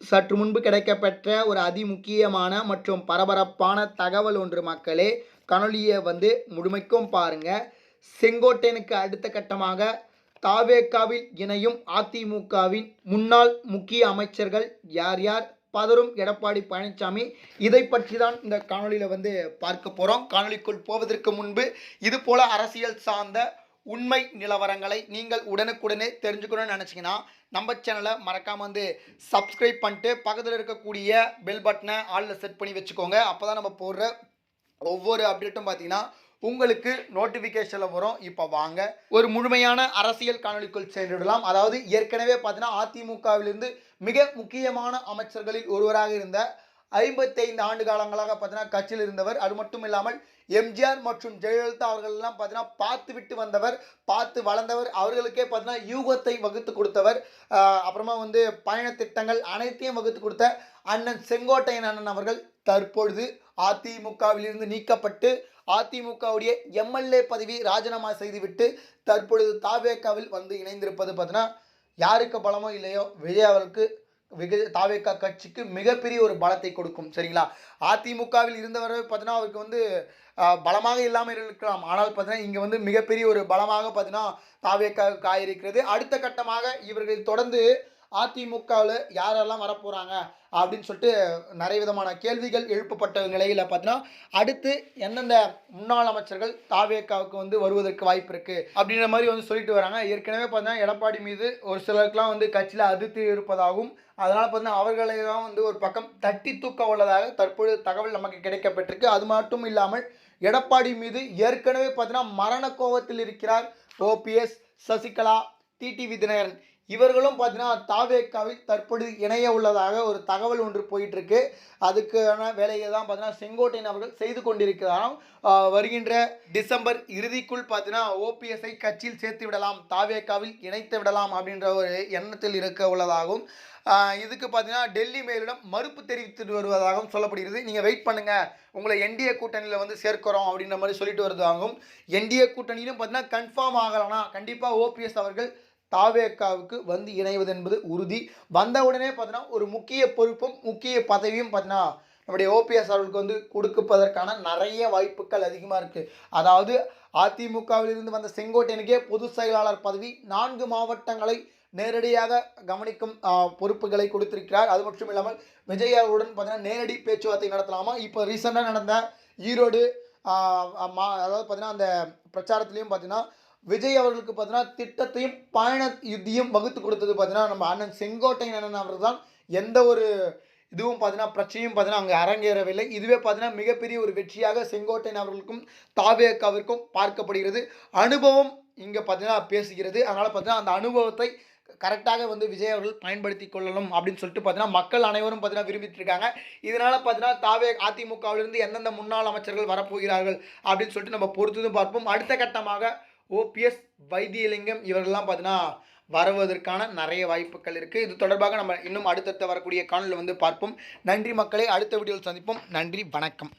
சற்று முன்பு கிடைக்கப்பெற்ற ஒரு அதிமுக்கியமான மற்றும் பரபரப்பான தகவல் ஒன்று மக்களே. கனொலியை வந்து முழுமைக்கும் பாருங்க. செங்கோட்டையனுக்கு அடுத்த கட்டமாக தாவேக்காவில் இணையும் அதிமுகவின் முன்னாள் முக்கிய அமைச்சர்கள் யார் யார்? பதரும் எடப்பாடி பழனிசாமி இதை பற்றி தான் இந்த காணொலியில் வந்து பார்க்க போகிறோம் காணொலிக்குள் போவதற்கு முன்பு இது போல அரசியல் சார்ந்த உண்மை நிலவரங்களை நீங்கள் உடனுக்குடனே தெரிஞ்சுக்கணும்னு நினச்சிங்கன்னா நம்ம சேனலை மறக்காமல் வந்து சப்ஸ்கிரைப் பண்ணிட்டு பக்கத்தில் இருக்கக்கூடிய பெல் பட்டனை ஆளில் செட் பண்ணி வச்சுக்கோங்க. அப்போ தான் நம்ம போடுற ஒவ்வொரு அப்டேட்டும் பார்த்தீங்கன்னா உங்களுக்கு நோட்டிஃபிகேஷனில் வரும். இப்போ வாங்க. ஒரு முழுமையான அரசியல் காணொலிக்குள் சென்றுவிடலாம் அதாவது ஏற்கனவே பார்த்தீங்கன்னா அதிமுகவிலிருந்து மிக முக்கியமான அமைச்சர்களில் ஒருவராக இருந்த ஐம்பத்தைந்து ஆண்டு காலங்களாக பார்த்தீங்கன்னா கட்சியில் இருந்தவர். அது மட்டும் இல்லாமல் எம்ஜிஆர் மற்றும் ஜெயலலிதா அவர்கள் எல்லாம் பார்த்தீங்கன்னா பார்த்து விட்டு வந்தவர் பார்த்து வளர்ந்தவர். அவர்களுக்கே பார்த்தீங்கன்னா யூகத்தை வகுத்து கொடுத்தவர். அப்புறமா வந்து பயண திட்டங்கள் அனைத்தையும் வகுத்து கொடுத்த அண்ணன் செங்கோட்டையன் அண்ணன் அவர்கள் தற்பொழுது அதிமுகவிலிருந்து நீக்கப்பட்டு அதிமுகவுடைய எம்எல்ஏ பதவி ராஜினாமா செய்துவிட்டு தற்பொழுது தாவேக்காவில் வந்து இணைந்திருப்பது பார்த்தீங்கன்னா யாருக்கு பலமோ இல்லையோ விஜய் அவர்களுக்கு வெகு தாவேக்கா கட்சிக்கு மிகப்பெரிய ஒரு பலத்தை கொடுக்கும் சரிங்களா? அதிமுகவில் இருந்தவரை பார்த்தீங்கன்னா அவருக்கு வந்து பலமாக இல்லாமல் இருக்கலாம். ஆனால் பார்த்தீங்கன்னா இங்கே வந்து மிகப்பெரிய ஒரு பலமாக பார்த்தீங்கன்னா தாவேக்காவுக்கு காயிருக்கிறது அடுத்த கட்டமாக இவர்கள் தொடர்ந்து அதிமுகவில் யாரெல்லாம் வரப்போகிறாங்க அப்படின்னு சொல்லிட்டு நிறைய விதமான கேள்விகள் எழுப்பப்பட்ட நிலையில் பார்த்தீங்கன்னா அடுத்து எந்தெந்த முன்னாள் அமைச்சர்கள் தாவேக்காவுக்கு வந்து வருவதற்கு வாய்ப்பு இருக்குது அப்படின்ற மாதிரி வந்து சொல்லிட்டு வராங்க. ஏற்கனவே பார்த்தீங்கன்னா எடப்பாடி மீது ஒரு சிலருக்குலாம் வந்து கட்சியில் அதிர்த்தி இருப்பதாகவும் அதனால் பார்த்தீங்கன்னா அவர்களை தான் வந்து ஒரு பக்கம் தட்டி தூக்க உள்ளதாக தற்பொழுது தகவல் நமக்கு கிடைக்கப்பட்டிருக்கு. அது மட்டும் இல்லாமல் எடப்பாடி மீது ஏற்கனவே பார்த்தீங்கன்னா மரண கோபத்தில் இருக்கிறார் ஓபிஎஸ் சசிகலா டிடிவி தினகரன். இவர்களும் பார்த்தீங்கன்னா தாவேக்காவில் தற்பொழுது இணைய உள்ளதாக ஒரு தகவல் ஒன்று போயிட்டு இருக்கு அதுக்கான வேலையை தான் பார்த்தீங்கன்னா செங்கோட்டையன் அவர்கள் செய்து கொண்டிருக்கிறாராம். வருகின்ற டிசம்பர் இறுதிக்குள் பார்த்தீங்கன்னா ஓபிஎஸ்ஐ கட்சியில் சேர்த்து விடலாம் தாவேக்காவில் இணைத்து விடலாம் அப்படின்ற ஒரு எண்ணத்தில் இருக்க உள்ளதாகவும் இதுக்கு பார்த்தீங்கன்னா டெல்லி மேலிடம் மறுப்பு தெரிவித்து வருவதாகவும் சொல்லப்படுகிறது. நீங்கள் வெயிட் பண்ணுங்கள் உங்களை என்டிஏ கூட்டணியில் வந்து சேர்க்கிறோம் அப்படின்ற மாதிரி சொல்லிட்டு வருவதாகவும் என்டிஏ கூட்டணியிலும் பார்த்தீங்கன்னா கன்ஃபார்ம் ஆகலைன்னா கண்டிப்பாக ஓபிஎஸ் அவர்கள் தாவேக்காவுக்கு வந்து இணைவது என்பது உறுதி. வந்தவுடனே பார்த்தீங்கன்னா ஒரு முக்கிய பொறுப்பும் முக்கிய பதவியும் பார்த்தீங்கன்னா நம்முடைய ஓபிஎஸ் அவர்களுக்கு வந்து கொடுக்கப்பதற்கான நிறைய வாய்ப்புகள் அதிகமாக இருக்குது அதாவது அதிமுகவில் இருந்து வந்த செங்கோட்டையனுக்கே பொதுச் செயலாளர் பதவி நான்கு மாவட்டங்களை நேரடியாக கவனிக்கும் பொறுப்புகளை கொடுத்திருக்கிறார். அது மட்டும் இல்லாமல் விஜய் அவர்களுடன் பார்த்தீங்கன்னா நேரடி பேச்சுவார்த்தை நடத்தலாமா? இப்போ ரீசெண்டாக நடந்த ஈரோடு மா அதாவது பார்த்தீங்கன்னா அந்த பிரச்சாரத்துலேயும் பார்த்தீங்கன்னா விஜய் அவர்களுக்கு பார்த்தீங்கன்னா திட்டத்தையும் பயண யுத்தியும் வகுத்து கொடுத்தது பார்த்தீங்கன்னா நம்ம அண்ணன் செங்கோட்டையன் அண்ணன் அவர்கள் தான் எந்த ஒரு இதுவும் பார்த்தீங்கன்னா பிரச்சனையும் பார்த்தீங்கன்னா அங்கே அரங்கேறவில்லை. இதுவே பார்த்தீங்கன்னா மிகப்பெரிய ஒரு வெற்றியாக செங்கோட்டையன் அவர்களுக்கும் தாவேக்காவிற்கும் பார்க்கப்படுகிறது. அனுபவம் இங்கே பார்த்தீங்கன்னா பேசுகிறது. அதனால் பார்த்தீங்கன்னா அந்த அனுபவத்தை கரெக்டாக வந்து விஜய் அவர்கள் பயன்படுத்தி கொள்ளணும் அப்படின்னு சொல்லிட்டு பார்த்தீங்கன்னா மக்கள் அனைவரும் பார்த்தீங்கன்னா விரும்பிட்டு இருக்காங்க இதனால் பார்த்தீங்கன்னா தாவே அதிமுகவிலிருந்து எந்தெந்த முன்னாள் அமைச்சர்கள் வரப்போகிறார்கள் அப்படின்னு சொல்லிட்டு நம்ம பொறுத்ததும் பார்ப்போம். அடுத்த கட்டமாக ஓபிஎஸ் வைத்தியலிங்கம் இவர்கள்லாம் பார்த்தீங்கன்னா வருவதற்கான நிறைய வாய்ப்புகள் இருக்குது இது தொடர்பாக நம்ம இன்னும் அடுத்தடுத்த வரக்கூடிய காணொலியில் வந்து பார்ப்போம். நன்றி மக்களை அடுத்த வீடியோவில் சந்திப்போம். நன்றி வணக்கம்.